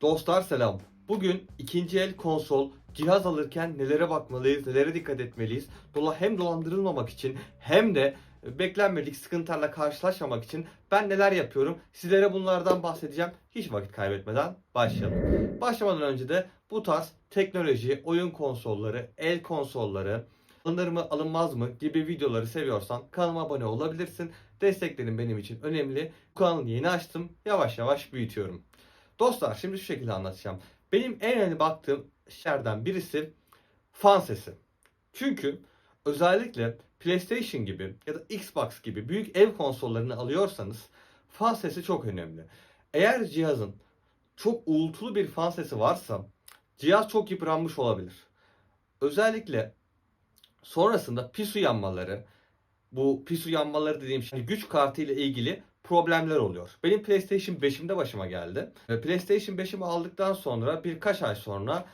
Dostlar selam. Bugün ikinci el konsol cihaz alırken nelere bakmalıyız, nelere dikkat etmeliyiz. Dola hem dolandırılmamak için hem de beklenmedik sıkıntılarla karşılaşmamak için ben neler yapıyorum sizlere bunlardan bahsedeceğim. Hiç vakit kaybetmeden başlayalım. Başlamadan önce de bu tarz teknoloji, oyun konsolları, el konsolları, alınır mı alınmaz mı gibi videoları seviyorsan kanalıma abone olabilirsin. Desteklerin benim için önemli. Kanalı yeni açtım. Yavaş yavaş büyütüyorum. Dostlar şimdi şu şekilde anlatacağım. Benim en önemli baktığım şeylerden birisi fan sesi. Çünkü özellikle PlayStation gibi ya da Xbox gibi büyük ev konsollarını alıyorsanız fan sesi çok önemli. Eğer cihazın çok uğultulu bir fan sesi varsa cihaz çok yıpranmış olabilir. Özellikle sonrasında pis uyanmaları, bu pis uyanmaları dediğim şey güç kartı ile ilgili problemler oluyor. Benim PlayStation 5'imde başıma geldi. Ve PlayStation 5'imi aldıktan sonra birkaç ay sonra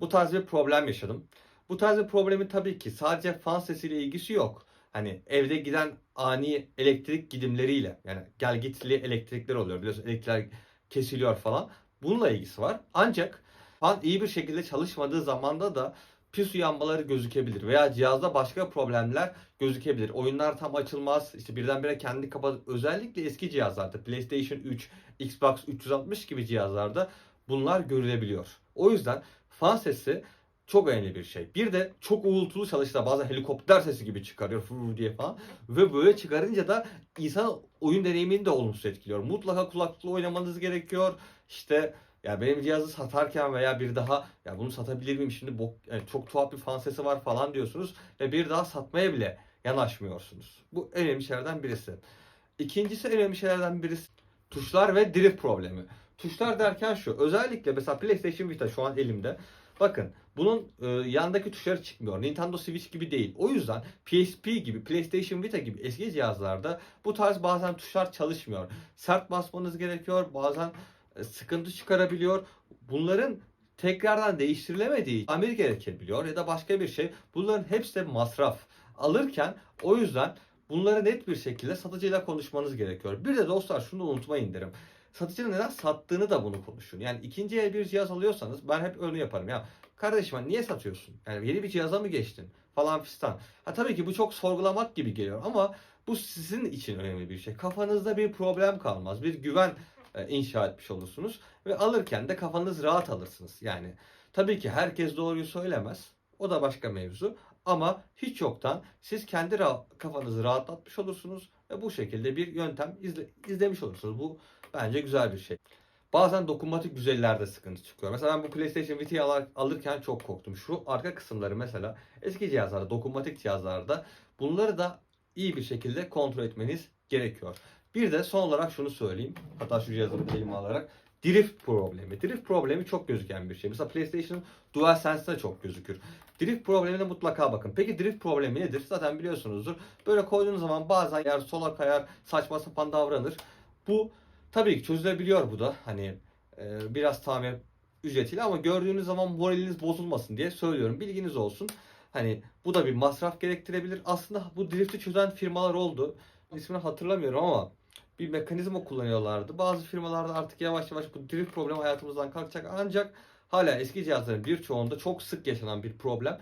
bu tarz bir problem yaşadım. Bu tarz bir problemin tabii ki sadece fan sesiyle ilgisi yok. Hani evde giden ani elektrik gidimleriyle yani gel gitli elektrikler oluyor biliyorsun elektrikler kesiliyor falan. Bununla ilgisi var. Ancak fan iyi bir şekilde çalışmadığı zamanda da pis uyanmaları gözükebilir veya cihazda başka problemler gözükebilir. Oyunlar tam açılmaz. İşte birdenbire kendi kapat özellikle eski cihazlarda PlayStation 3, Xbox 360 gibi cihazlarda bunlar görülebiliyor. O yüzden fan sesi çok önemli bir şey. Bir de çok uğultulu çalışır. Bazen helikopter sesi gibi çıkarıyor fır diye falan. Ve böyle çıkarınca da insan oyun deneyimini de olumsuz etkiliyor. Mutlaka kulaklıkla oynamanız gerekiyor. İşte ya benim cihazı satarken veya bir daha ya bunu satabilir miyim şimdi bok, yani çok tuhaf bir fan sesi var falan diyorsunuz ve bir daha satmaya bile yanaşmıyorsunuz. Bu önemli şeylerden birisi. İkincisi önemli şeylerden birisi tuşlar ve drift problemi. Tuşlar derken şu özellikle mesela PlayStation Vita şu an elimde. Bakın bunun e, yandaki tuşları çıkmıyor. Nintendo Switch gibi değil. O yüzden PSP gibi, PlayStation Vita gibi eski cihazlarda bu tarz bazen tuşlar çalışmıyor. Sert basmanız gerekiyor. Bazen sıkıntı çıkarabiliyor. Bunların tekrardan değiştirilemediği tamir gerekebiliyor ya da başka bir şey. Bunların hepsi de masraf. Alırken o yüzden bunları net bir şekilde satıcıyla konuşmanız gerekiyor. Bir de dostlar şunu unutmayın derim. Satıcının neden sattığını da bunu konuşun. Yani ikinci el bir cihaz alıyorsanız ben hep öyle yaparım. Ya kardeşim hani niye satıyorsun? Yani yeni bir cihaza mı geçtin? Falan fistan. Ha tabii ki bu çok sorgulamak gibi geliyor ama bu sizin için önemli bir şey. Kafanızda bir problem kalmaz. Bir güven e, inşa etmiş olursunuz ve alırken de kafanız rahat alırsınız. Yani tabii ki herkes doğruyu söylemez. O da başka mevzu. Ama hiç yoktan siz kendi ra- kafanızı rahatlatmış olursunuz ve bu şekilde bir yöntem izle- izlemiş olursunuz. Bu bence güzel bir şey. Bazen dokunmatik düzeylerde sıkıntı çıkıyor. Mesela ben bu PlayStation Vita'yı al- alırken çok korktum. Şu arka kısımları mesela eski cihazlarda, dokunmatik cihazlarda bunları da iyi bir şekilde kontrol etmeniz gerekiyor. Bir de son olarak şunu söyleyeyim. Hatta şu cihazımı elime alarak. Drift problemi. Drift problemi çok gözüken bir şey. Mesela PlayStation DualSense'de çok gözükür. Drift problemine mutlaka bakın. Peki drift problemi nedir? Zaten biliyorsunuzdur. Böyle koyduğunuz zaman bazen yer sola kayar, saçma sapan davranır. Bu tabii ki çözülebiliyor bu da. Hani e, biraz tamir ücretiyle ama gördüğünüz zaman moraliniz bozulmasın diye söylüyorum. Bilginiz olsun. Hani bu da bir masraf gerektirebilir. Aslında bu drifti çözen firmalar oldu. İsmini hatırlamıyorum ama bir mekanizma kullanıyorlardı. Bazı firmalarda artık yavaş yavaş bu drift problemi hayatımızdan kalkacak. Ancak hala eski cihazların birçoğunda çok sık yaşanan bir problem.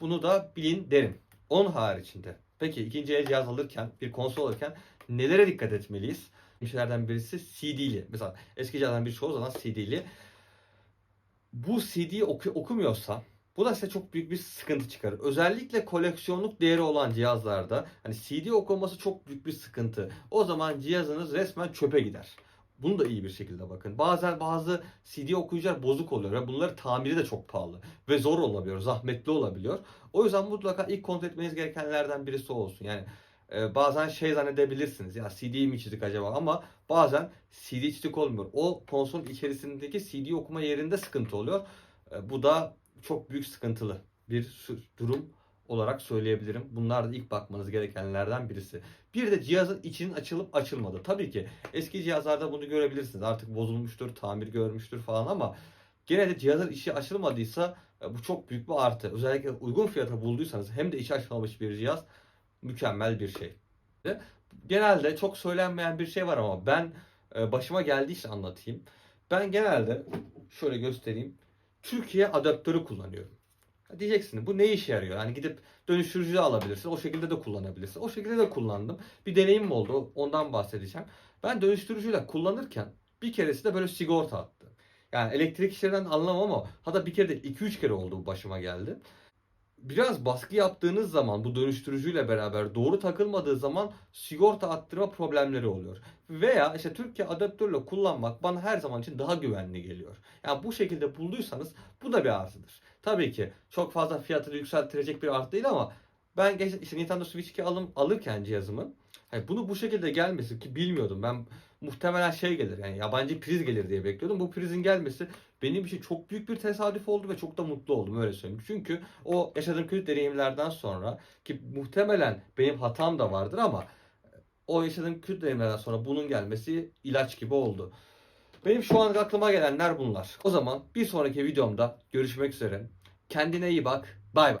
Bunu da bilin derim. Onun haricinde. Peki ikinci el cihaz alırken, bir konsol alırken nelere dikkat etmeliyiz? Bir şeylerden birisi CD'li. Mesela eski cihazların birçoğu zaman CD'li. Bu CD'yi oku- okumuyorsa bu da size çok büyük bir sıkıntı çıkarır. Özellikle koleksiyonluk değeri olan cihazlarda hani CD okuması çok büyük bir sıkıntı. O zaman cihazınız resmen çöpe gider. Bunu da iyi bir şekilde bakın. Bazen bazı CD okuyucular bozuk oluyor ve bunları tamiri de çok pahalı ve zor olabiliyor, zahmetli olabiliyor. O yüzden mutlaka ilk kontrol etmeniz gerekenlerden birisi olsun. Yani e, bazen şey zannedebilirsiniz ya CD mi çizik acaba ama bazen CD çizik olmuyor. O konsolun içerisindeki CD okuma yerinde sıkıntı oluyor. E, bu da çok büyük sıkıntılı bir durum olarak söyleyebilirim. Bunlar da ilk bakmanız gerekenlerden birisi. Bir de cihazın içinin açılıp açılmadı. Tabii ki eski cihazlarda bunu görebilirsiniz. Artık bozulmuştur, tamir görmüştür falan ama gene de cihazın içi açılmadıysa e, bu çok büyük bir artı. Özellikle uygun fiyata bulduysanız hem de içi açılmamış bir cihaz mükemmel bir şey. Genelde çok söylenmeyen bir şey var ama ben e, başıma geldiği için anlatayım. Ben genelde şöyle göstereyim. Türkiye adaptörü kullanıyorum. Diyeceksin bu ne işe yarıyor? Yani gidip dönüştürücü de alabilirsin. O şekilde de kullanabilirsin. O şekilde de kullandım. Bir deneyim oldu. Ondan bahsedeceğim. Ben dönüştürücüyle kullanırken bir keresi de böyle sigorta attı. Yani elektrik işlerinden anlamam ama hatta bir kere de 2-3 kere oldu bu başıma geldi. Biraz baskı yaptığınız zaman bu dönüştürücüyle beraber doğru takılmadığı zaman sigorta attırma problemleri oluyor. Veya işte Türkiye adaptörle kullanmak bana her zaman için daha güvenli geliyor. Yani bu şekilde bulduysanız bu da bir artıdır. Tabii ki çok fazla fiyatını yükseltirecek bir artı değil ama ben geç, işte Nintendo Switch 2 alım, alırken cihazımın hani bunu bu şekilde gelmesi ki bilmiyordum. Ben muhtemelen şey gelir yani yabancı priz gelir diye bekliyordum. Bu prizin gelmesi benim için çok büyük bir tesadüf oldu ve çok da mutlu oldum öyle söyleyeyim. Çünkü o yaşadığım kötü deneyimlerden sonra ki muhtemelen benim hatam da vardır ama o yaşadığım kötü deneyimlerden sonra bunun gelmesi ilaç gibi oldu. Benim şu an aklıma gelenler bunlar. O zaman bir sonraki videomda görüşmek üzere. Kendine iyi bak. Bay bay.